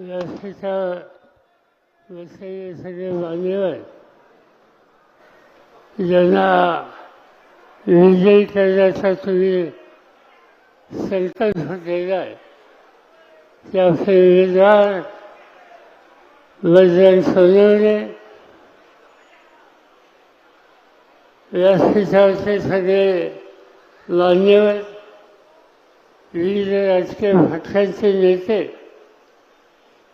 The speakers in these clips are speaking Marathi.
व्यासपीठावर बसलेले सगळे मान्यवर ज्यांना विजयी करण्याचा तुम्ही संकल्प केला आहे त्या उमेदवार वजन सोनवणे व्यासपीठावरचे सगळे मान्यवर विविध राजकीय पक्षांचे नेते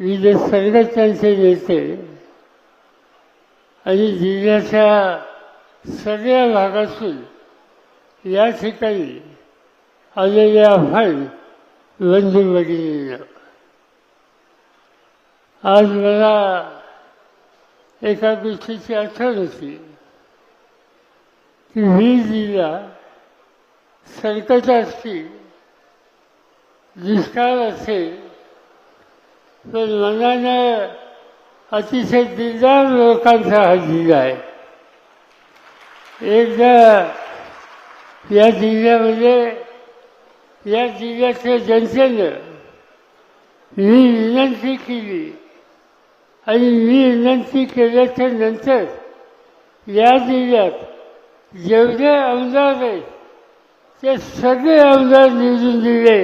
विविध संघटनांचे नेते आणि जिल्ह्याच्या सगळ्या भागातून या ठिकाणी आलेले आव्हान बंधू भगिनींना आज मला एका गोष्टीची आठवण होती की वीज जिल्हा संकट असतील दुष्काळ असेल पण मनानं अतिशय दिलदार लोकांचा हा जिल्हा आहे. एकदा या जिल्ह्यामध्ये या जिल्ह्याच्या जनतेनं मी विनंती केली आणि मी विनंती केल्याच्यानंतर या जिल्ह्यात जेवढे आमदार आहेत ते सगळे आमदार निवडून दिले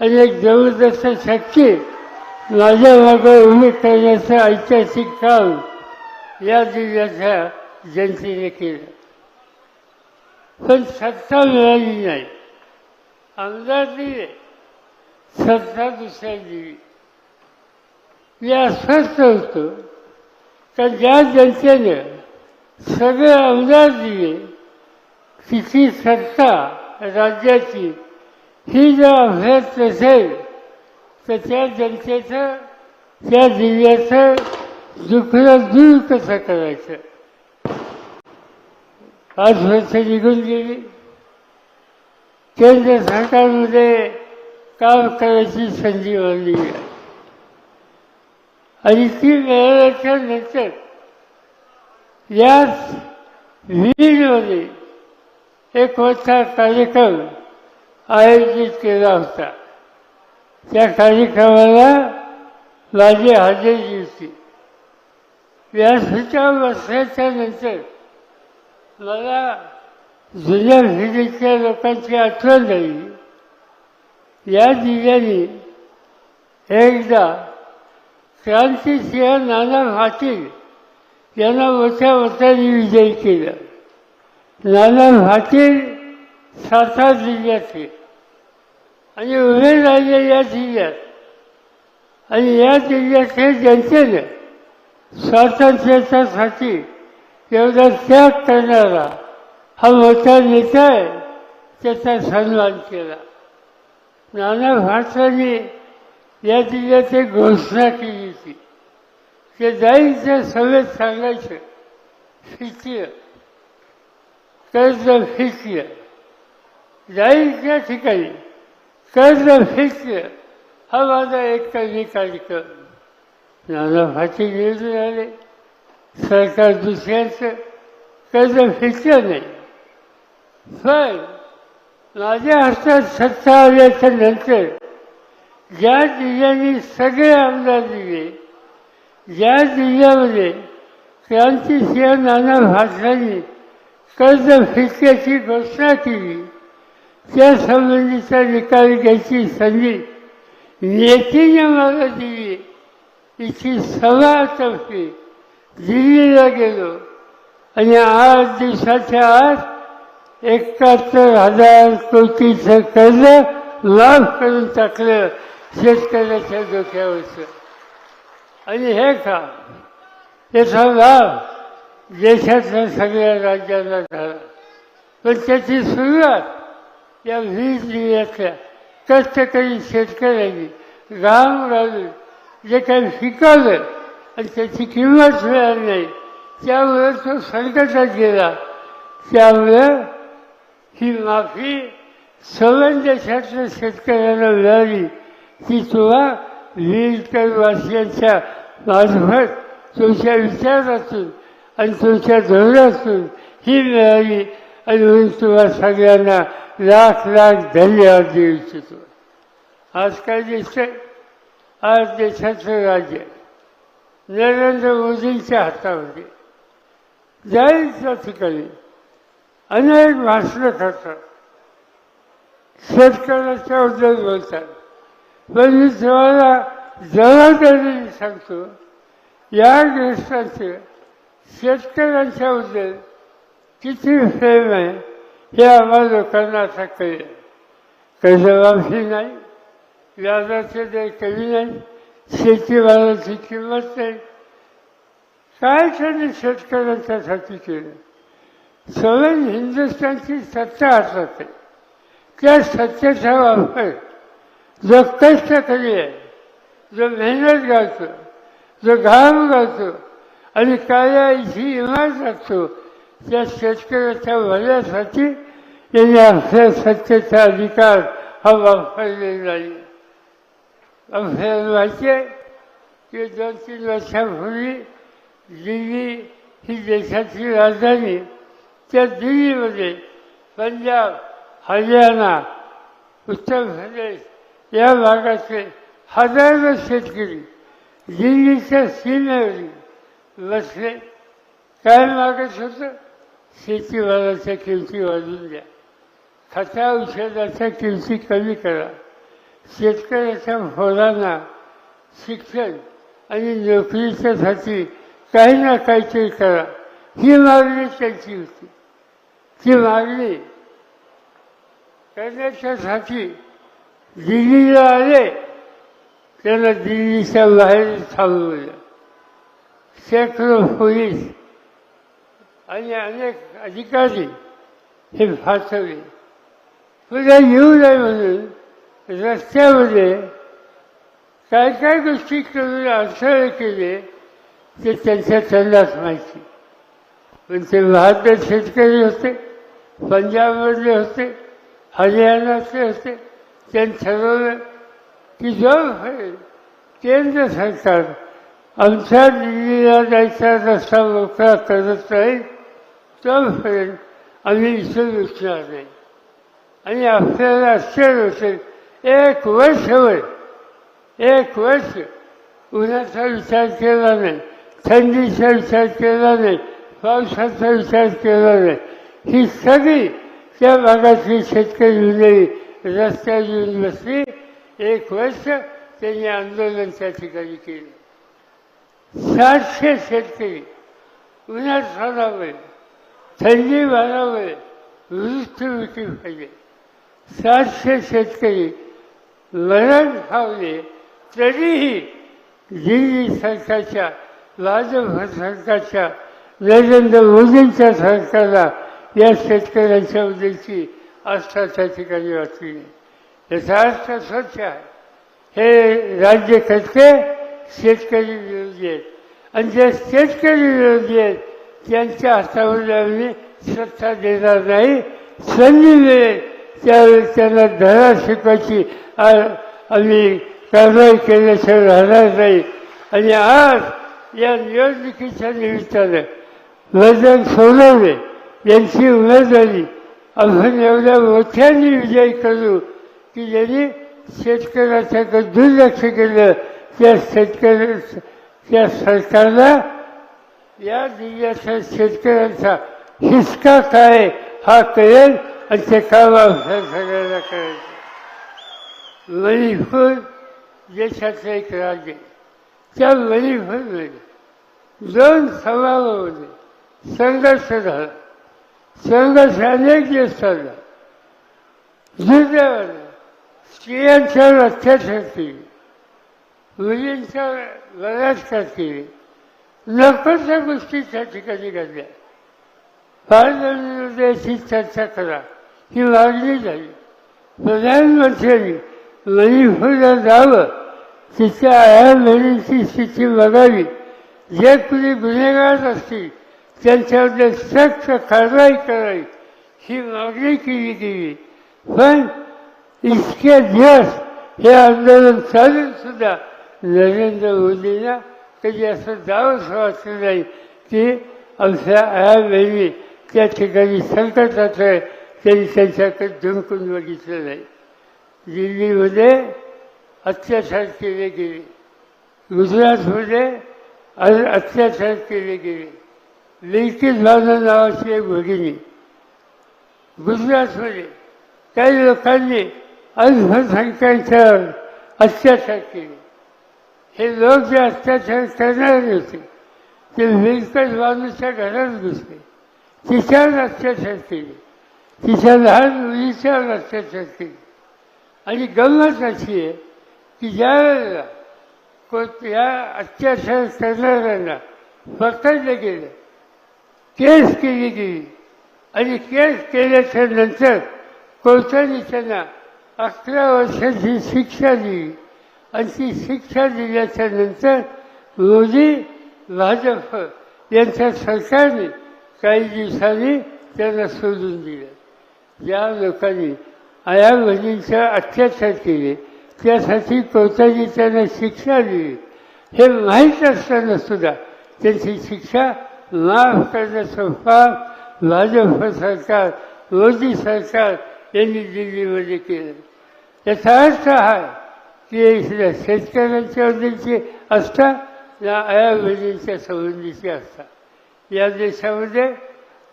आणि एक जबरदस्त शक्ती माझ्या उभी करण्याचं ऐतिहासिक काम या जिल्ह्याच्या जनतेने केलं. पण सत्ता मिळाली नाही. आमदार दिले. सत्ता दुसऱ्या दिली मी अस्वस्थ होतो. तर ज्या जनतेनं सगळे आमदार दिले तिची सत्ता राज्याची ही जर अभ्यास नसेल तर त्या जनतेचं त्या जिल्ह्याचं दुःखनं दूर कसं करायचं? पाच वर्ष निघून गेली. केंद्र सरकारमध्ये काम करायची संधी मानली आणि ती मिळाल्याच्या नंतर याच विहीरमध्ये एक मोठा कार्यक्रम आयोजित केला होता. त्या कार्यक्रमाला माझी हजेरी होती व्यासपीठावर बसल्याच्या नंतर मला जुन्या पिढीच्या लोकांची आठवण झाली. या जिल्ह्याने एकदा क्रांतिसिंह नाना पाटील यांना मोठ्या मताने विजयी केला. नाना पाटील सातारा जिल्ह्याचे आणि उभे राहिले या जिल्ह्यात आणि या जिल्ह्याच्या जनतेने स्वातंत्र्याच्यासाठी एवढा त्याग करणारा हा मोठा नेता आहे त्याचा सन्मान केला नाना भारताने या जिल्ह्यात एक घोषणा केली होती ते जाईच्या सभेत सांगायचं फिक्य कर्ज फिक्य जाईच्या ठिकाणी कर्ज फिक्य हा माझा एक कमी कार्यक्रम नाना फाटी निवडून झाले सरकार दुसऱ्याचं कर्ज फिक्य नाही. पण माझ्या हातात सत्ता आल्याच्यानंतर ज्या जिल्ह्यांनी सगळे आमदार दिले ज्या जिल्ह्यामध्ये क्रांतिसिंह नाना भाषांनी कर्ज फिक्याची घोषणा केली त्या संबंधीचा निकाल घ्यायची संधी नेतीने मला दिली. तिची सभातर्फे दिल्लीला गेलो. आणि आठ दिवसाच्या आत एकाहत्तर हजार कोटीचं कर्ज लाभ करून टाकलं शेतकऱ्याच्या डोक्यावरचं. आणि हे काम याचा लाभ देशातल्या सगळ्या राज्यांना झाला. पण त्याची सुरुवात या वीज जिल्ह्यातल्या कष्टकरी शेतकऱ्यांनी राम राहून जे काही शिकवलं आणि त्याची किंमत मिळाली नाही त्यामुळे तो संकटात गेला. त्यामुळं ही माफी सवन देशातल्या शेतकऱ्यांना मिळाली. ती तुला वीरकरवासियांच्या मार्फत तुमच्या विचारातून आणि तुमच्या धोरणातून ही मिळाली. आणि म्हणून सगळ्यांना लाख लाख धन्यवाद देऊ इच्छितो. आज काय दिसतंय? आज देशाचं राज्य नरेंद्र मोदींच्या हातामध्ये जाईल त्या ठिकाणी अनेक भाषणं करतात. शेतकऱ्याच्या बद्दल बोलतात. पण मी तुम्हाला जबाबदारीने सांगतो या शेतकऱ्यांच्या शेतकऱ्यांच्याबद्दल किती प्रेम आहे? हे आम्हाला लोकांना आता कळलं कर्जमाफी नाही व्याजाचे दर कमी नाही शेतीमालाची किंमत नाही. काय त्यांनी शेतकऱ्यांच्यासाठी केलं? सवय हिंदुस्थानची सत्ता हातात त्या सत्तेचा वापर जो कष्ट कमी आहे जो मेहनत घालतो जो घाम घालतो आणि काय कायाची इमारत असतो त्या शेतकऱ्याच्या भल्यासाठी त्यांनी आपल्या सत्तेचा अधिकार हा वापरलेला नाही आपल्याला माहिती आहे की दोन तीन वर्षापूर्वी दिल्ली ही देशाची राजधानी त्या दिल्लीमध्ये पंजाब हरियाणा उत्तर प्रदेश या भागातले हजारो शेतकरी दिल्लीच्या सीमेवरी बसले काय मागत होतं? शेतीमालाच्या किमती वाढवून द्या. खता औषधाच्या किमती कमी करा. शेतकऱ्याच्या मुलांना शिक्षण आणि नोकरीच्यासाठी काही ना काहीतरी करा. ही मागणी त्यांची होती. ती मागणी करण्याच्यासाठी दिल्लीला आले त्यांना दिल्लीच्या बाहेर थांबवलं. शेकडो पोलीस आणि अनेक अधिकारी हे फासवले पुन्हा येऊ नये म्हणून रस्त्यामध्ये काय काय गोष्टी करून अडथळे केले ते त्यांच्या त्यांनाच माहिती पण ते बहादर शेतकरी होते पंजाबमधले होते हरियाणाचे होते त्यांनी ठरवलं की जो होईल केंद्र सरकार आमच्या दिल्लीला जायचा रस्ता मोकळा करत राहील तोपर्यंत आम्ही इथे उठणार नाही आणि आपल्याला आश्चर्य असेल एक वर्षभर एक वर्ष उन्हाचा विचार केला नाही थंडीचा विचार केला नाही पावसाचा विचार केला नाही ही सगळी त्या भागातली शेतकरी मंडळी रस्त्यावर येऊन बसली एक वर्ष त्यांनी आंदोलन त्या ठिकाणी केलं सातशे शेतकरी उन्हात साधावे थंडी वाढावे विक्री पाहिजे. सातशे शेतकरी मरण पावले तरीही दिल्ली सरकारच्या भाजप सरकारच्या नरेंद्र मोदींच्या सरकारला या शेतकऱ्यांच्या बद्दलची आस्था त्या ठिकाणी वाटली नाही. याचा अर्थ स्वच्छ आहे. हे राज्य शेतकरी विरोधी आहेत. आणि जे शेतकरी विरोधी आहेत त्यांच्या हातामध्ये आम्ही सत्ता देणार नाही. संधी मिळेल त्यावेळेस त्यांना धडा शिकवायची आम्ही कारवाई केल्याशिवाय राहणार नाही. आणि आज या निवडणुकीच्या निमित्तानं वजन सोनवणे यांची उमेदवारी आपण एवढ्या मोठ्याने विजय करू की ज्यांनी शेतकऱ्याच्याकडे दुर्लक्ष केलं त्या शेतकऱ्या त्या सरकारला या जिल्ह्याच्या शेतकऱ्यांचा हिसका काय? हा कळेल आणि ते काम आमच्या सगळ्यांना करायचं मणिपूर देशाचं एक राज्य त्या मणिपूरमध्ये दोन समाजामध्ये संघर्ष झाला. संघर्ष अनेक दिवस चालला. दुर्दैवानं स्त्रियांच्यावर अत्याचार केले. मुलींच्यावर बलात्कार केले. नको गोष्टी त्या ठिकाणी घडल्या. पारदर्शी चर्चा करा. ही मागणी झाली प्रधानमंत्र्यांनी मणिपूरला जावं. तिच्या आया स्थिती बघावी. जे कुणी गुन्हेगार असतील त्यांच्यामध्ये सक्त कारवाई करावी. ही मागणी केली गेली. पण इतके दिवस हे आंदोलन चालून सुद्धा नरेंद्र मोदींना कधी असं जावंच सुरुवात नाही. की आमच्या आया बहिणी त्या ठिकाणी संकटात आहे त्यांनी त्यांच्याकडे झुंकून बघितलं नाही. दिल्लीमध्ये अत्याचार केले गेले. गुजरातमध्ये अत्याचार केले गेले. लिंकित भावना नावाची एक भगिनी. गुजरातमध्ये काही लोकांनी अल्पसंख्याकांच्यावर अत्याचार केले. हे लोक जे अत्याचार करणारे होते ते मिळकत बाजूच्या घरात घुसले तिच्यावर अत्याचार केले तिच्या लहान मुलीच्यावर अत्याचार केले आणि गंमत अशी आहे की ज्या वेळेला कोण या अत्याचार करणाऱ्यांना पकडलं गेलं. केस केली गेली. आणि केस केल्याच्यानंतर कोर्टाने त्यांना अकरा वर्षाची शिक्षा दिली. आणि ती शिक्षा दिल्याच्या नंतर मोदी भाजप यांच्या सरकारने काही दिवसांनी त्यांना सोडून दिलं. ज्या लोकांनी आया बहिणींचा अत्याचार केले त्यासाठी कोर्टाने त्यांना शिक्षा दिली. हे माहीत असताना सुद्धा त्यांची शिक्षा माफ करण्याचं काम भाजप सरकार मोदी सरकार यांनी दिल्लीमध्ये केलं. याचा अर्थ हा की शेतकऱ्यांच्या वदीचे असतात या आया संबंधीची संबंधीचे असतात. या देशामध्ये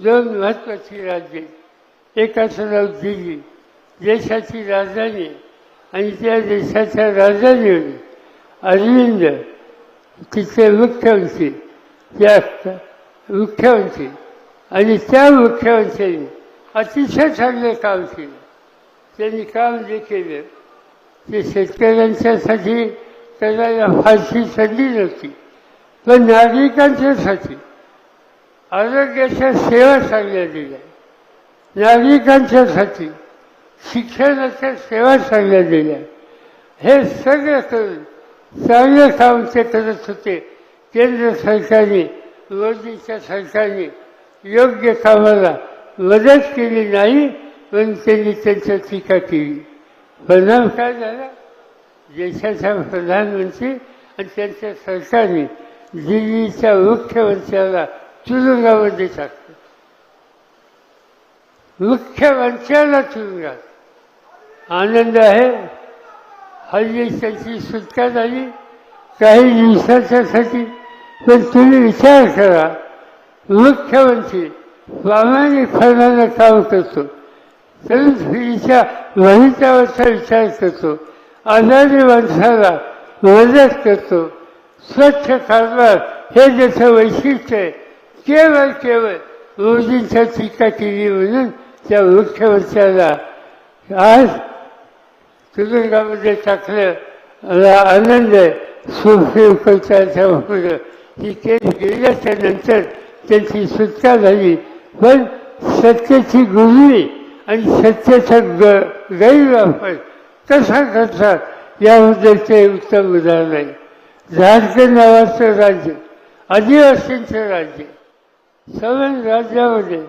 दोन महत्त्वाची राज्ये एकाचं नाव दिल्ली. देशाची राजधानी आणि त्या देशाच्या राजधानीवर अरविंद तिचे मुख्यमंत्री त्या मुख्यमंत्री आणि त्या मुख्यमंत्र्यांनी अतिशय चांगलं काम केले. त्यांनी काम जे केलं. ते शेतकऱ्यांच्यासाठी त्याला फारशी संधी नव्हती. पण नागरिकांच्यासाठी आरोग्याच्या सेवा चांगल्या दिल्या नागरिकांच्यासाठी शिक्षणाच्या सेवा चांगल्या दिल्या हे सगळं करून चांगलं काम ते करत होते. केंद्र सरकारने मोदीच्या सरकारने योग्य कामाला मदत केली नाही पण त्यांनी त्यांच्या टीका केली. परिणाम काय झाला देशाचा प्रधानमंत्री आणि त्यांच्या सरकारने दिल्लीच्या मुख्यमंत्र्याला तुरुंगामध्ये टाकलं मुख्यमंत्र्याला तुरुंगात आनंद आहे हल्ली त्यांची सुटका झाली काही दिवसाच्यासाठी पण तुम्ही विचार करा मुख्यमंत्री प्रामाणिकपणानं काम करतो तरुण वहितावरचा विचार करतो आजारी माणसाला मदत करतो. स्वच्छ कारभार हे ज्याचं वैशिष्ट्य आहे केवळ केवळ मोदींच्या टीका केली म्हणून त्या मुख्यमंत्र्याला आज तुरुंगामध्ये टाकलं. मला आनंद आहे. सुप्रीम कोर्टाच्या पुढं ही केस गेल्याच्यानंतर त्यांची सुटका झाली. पण सत्तेची गुजरी आणि सत्याचा ग गैरवापर कसा करतात याबद्दल ते उत्तम उदाहरण आहे झारखंड नावाचं राज्य आदिवासींचं राज्य. सवन राज्यामध्ये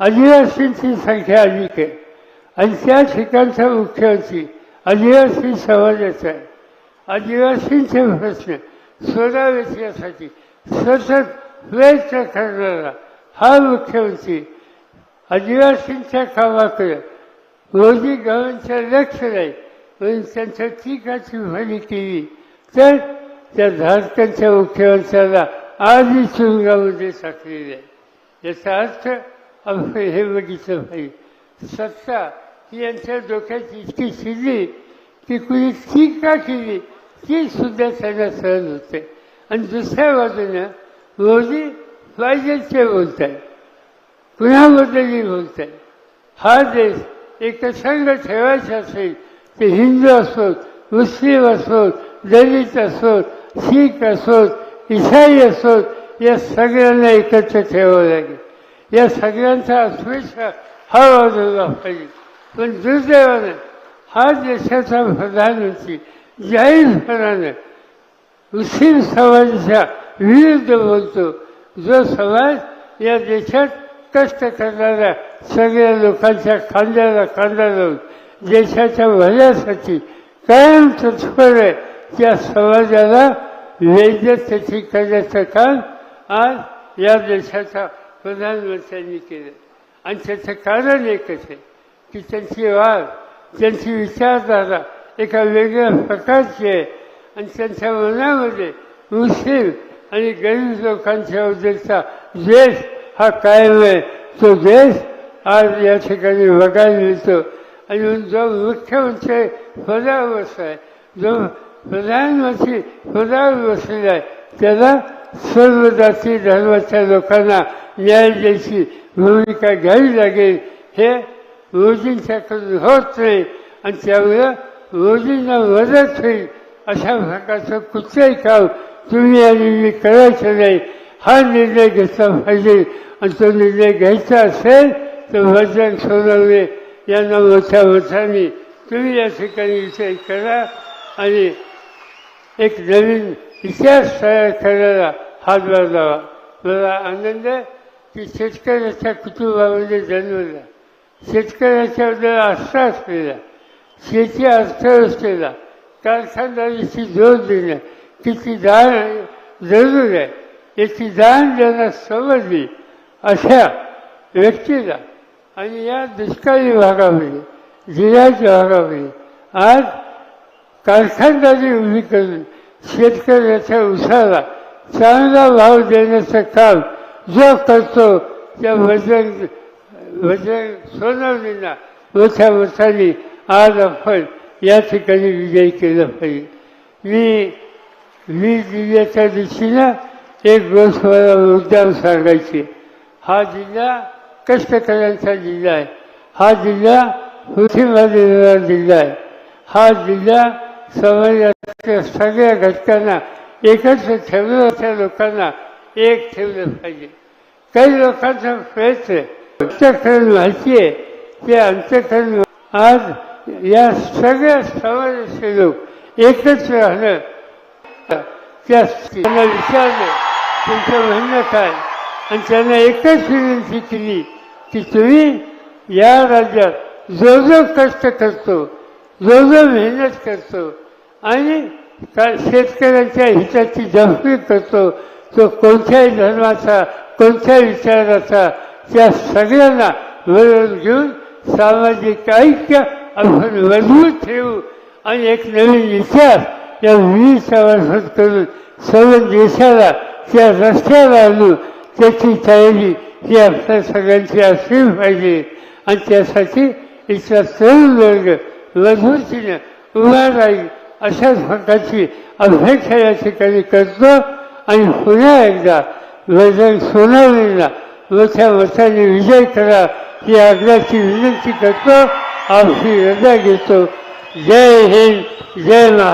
आदिवासींची संख्या अधिक आहे. आणि त्या ठिकाणचा मुख्यमंत्री आदिवासी समाजाचा आहे. आदिवासींचे प्रश्न सोडावेत यासाठी सतत प्रयत्न करणारा हा मुख्यमंत्री आदिवासींच्या कामाकडे मोदी गावांचं लक्ष नाही म्हणून त्यांच्या टीकाची भली केली. तर त्या झारखंडच्या मुख्यमंत्र्याला आधी तुरुंगामध्ये साठलेले आहे. याचा अर्थ आपण हे बघितलं पाहिजे. सत्ता ही यांच्या डोक्याची इतकी शिरली की कुणी टीका केली ती सुद्धा त्यांना सहन होते. आणि दुसऱ्या बाजूनं मोदी पाहिजे ते बोलत आहेत कुणाबद्दलही बोलत आहेत हा देश एकसंघ ठेवायचा असेल ते हिंदू असोत मुस्लिम असोत दलित असोत शीख असोत इसाई असोत या सगळ्यांना एकत्र ठेवावं लागेल. या सगळ्यांचा अस्पृश्य हा वाजवला पाहिजे. पण दुर्दैवानं हा देशाचा प्रधानमंत्री जाहीरपणानं मुस्लिम समाजाच्या विरुद्ध बोलतो. जो समाज या देशात कष्ट करणाऱ्या सगळ्या लोकांच्या खांद्याला खांदा लावून देशाच्या भल्यासाठी कायम तत्पर आहे. त्या समाजाला वैद्यकची करण्याचं काम आज या देशाच्या प्रधानमंत्र्यांनी केलं. आणि त्याचं कारण एकच आहे की त्यांची वाद त्यांची विचारधारा एका वेगळ्या प्रकारची आहे. आणि त्यांच्या मनामध्ये मुस्लिम आणि गरीब लोकांच्या बद्दलचा द्वेष हा कायम आहे तो देश आज या ठिकाणी बघायला मिळतो आणि जो जो मुख्यमंत्री पदावर आहे जो प्रधानमंत्री पदावर बसलेला आहे त्याला सर्व जाती धर्माच्या लोकांना न्याय द्यायची भूमिका घ्यावी लागेल हे मोदींच्याकडून होत नाही. आणि त्यामुळं मोदींना मदत होईल अशा प्रकारचं कुठलंही काम तुम्ही आणि मी करायचं नाही. हा निर्णय घेतला पाहिजे. आणि तो निर्णय घ्यायचा असेल तर भजन सोनवणे यांना मोठ्या मताने तुम्ही या ठिकाणी विचार करा आणि एक नवीन इतिहास तयार करायला हातभार लावा. मला आनंद आहे की शेतकऱ्याच्या कुटुंबामध्ये जन्मला शेतकऱ्याच्याबद्दल आस्था असलेला शेती अर्थव्यवस्थेला कारखानदारीची जोर देणं किती दार जरूर आहे. याची दान ज्यांना समजली अशा व्यक्तीला आणि या दुष्काळी भागामध्ये जिल्ह्याच्या भागामध्ये आज कारखानदारी उभी करून शेतकऱ्याच्या उसाला चांगला भाव देण्याचं काम जो करतो त्या वजन वजन सोनवलीला मोठ्या मोठ्याने आज आपण या ठिकाणी विजय केलं पाहिजे. मी वीज जिल्ह्याच्या दृष्टीनं एक गोष्ट मला मुद्दाम सांगायची. हा जिल्हा कष्टकऱ्यांचा जिल्हा आहे. हा जिल्हा पृथ्वीमध्ये येणारा जिल्हा आहे. हा जिल्हा समाजाच्या सगळ्या घटकांना एकत्र त्या लोकांना एक ठेवलं पाहिजे. काही लोकांचा प्रयत्न अंत्यकरण माहिती आहे ते अंत्यकरण आज या सगळ्या समाजाचे लोक एकत्र राहणं त्या विचारलं तुमचं म्हणणं काय? आणि त्यांना एकच विनंती केली की तुम्ही या राज्यात जो जो कष्ट करतो जो जो मेहनत करतो आणि का शेतकऱ्यांच्या हिताची जपणी करतो. तो कोणत्याही धर्माचा कोणत्याही विचाराचा त्या सगळ्यांना मिळवून घेऊन सामाजिक ऐक्य आपण मजबूत ठेवू आणि एक नवीन इतिहास या विविध वर्षात करून सर्व देशाला त्या रस्त्याला आणू त्याची तयारी ही आपल्या सगळ्यांची असली पाहिजे. आणि त्यासाठी इथला तरुण वर्ग मजबूतीने उभा राहील अशाच प्रकारची अपेक्षा या ठिकाणी करतो. आणि पुन्हा एकदा वजन सोनावलेला मोठ्या मताने विजय करा ही आग्राची विनंती करतो. आपली रजा घेतो. जय हिंद जय महाराज